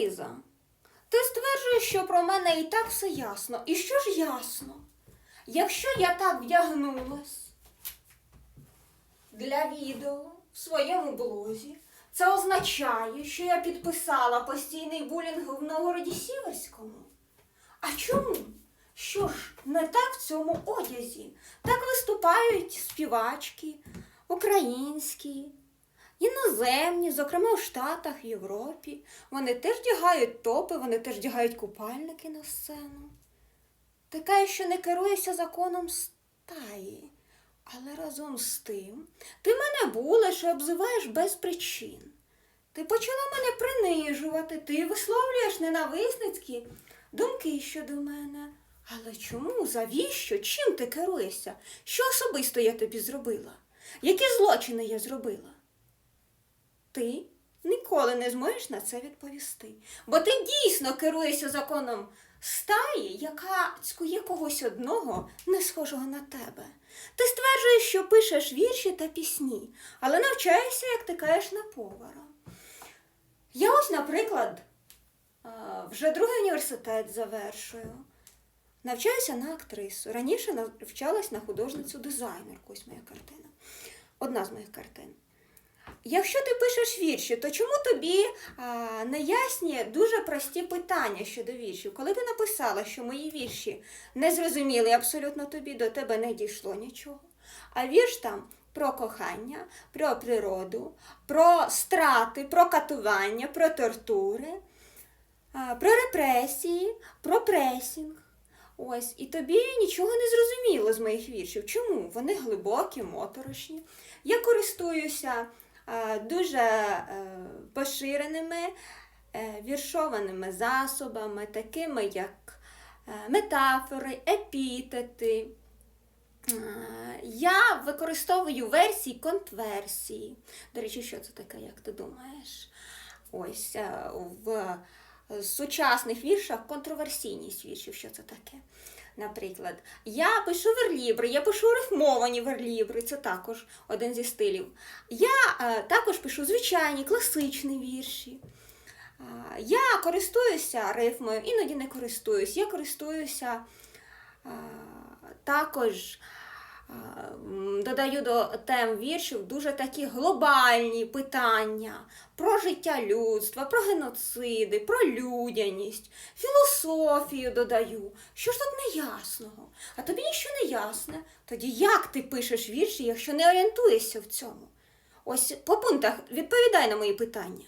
Ліза, ти стверджуєш, що про мене і так все ясно. І що ж ясно? Якщо я так вдягнулась для відео в своєму блозі, це означає, що я підписала постійний булінг в Новгороді Сіверському. А чому? Що ж не так в цьому одязі? Так виступають співачки, українські, іноземні, зокрема у Штатах, Європі. Вони теж вдягають топи, вони теж вдягають купальники на сцену. Кажеш, що не керуєшся законом стаї. Але разом з тим, ти мене булиш і обзиваєш без причин. Ти почала мене принижувати, ти висловлюєш ненависницькі думки щодо мене. Але чому, завіщо, чим ти керуєшся? Що особисто я тобі зробила? Які злочини я зробила? Ти ніколи не зможеш на це відповісти, бо ти дійсно керуєшся законом стаї, яка цькує когось одного, не схожого на тебе. Ти стверджуєш, що пишеш вірші та пісні, але навчаєшся, як ти кажеш, на повара. Я ось, наприклад, вже другий університет завершую. Навчаюся на актрису. Раніше навчалась на художницю дизайнерку. Ось моя картина. Одна з моїх картин. Якщо ти пишеш вірші, то чому тобі а, не ясні дуже прості питання щодо віршів? Коли ти написала, що мої вірші не зрозуміли абсолютно тобі, до тебе не дійшло нічого. А вірш там про кохання, про природу, про страти, про катування, про тортури, а, про репресії, про пресінг. Ось, і тобі нічого не зрозуміло з моїх віршів. Чому? Вони глибокі, моторошні. Я користуюся дуже е, поширеними е, віршованими засобами, такими як е, метафори, епітети. Е, Я використовую версії контверсії. До речі, що це таке, як ти думаєш? Ось е, в сучасних віршах контроверсійність віршів, що це таке. Наприклад, я пишу верлібри, я пишу рифмовані верлібри, це також один зі стилів. Я е, також пишу звичайні класичні вірші. Е, я користуюся рифмою, іноді не користуюсь. Я користуюся е, також. Додаю до тем віршів дуже такі глобальні питання про життя людства, про геноциди, про людяність, філософію додаю. Що ж тут неясного? А тобі нічого не ясне. Тоді як ти пишеш вірші, якщо не орієнтуєшся в цьому? Ось по пунктах відповідай на мої питання.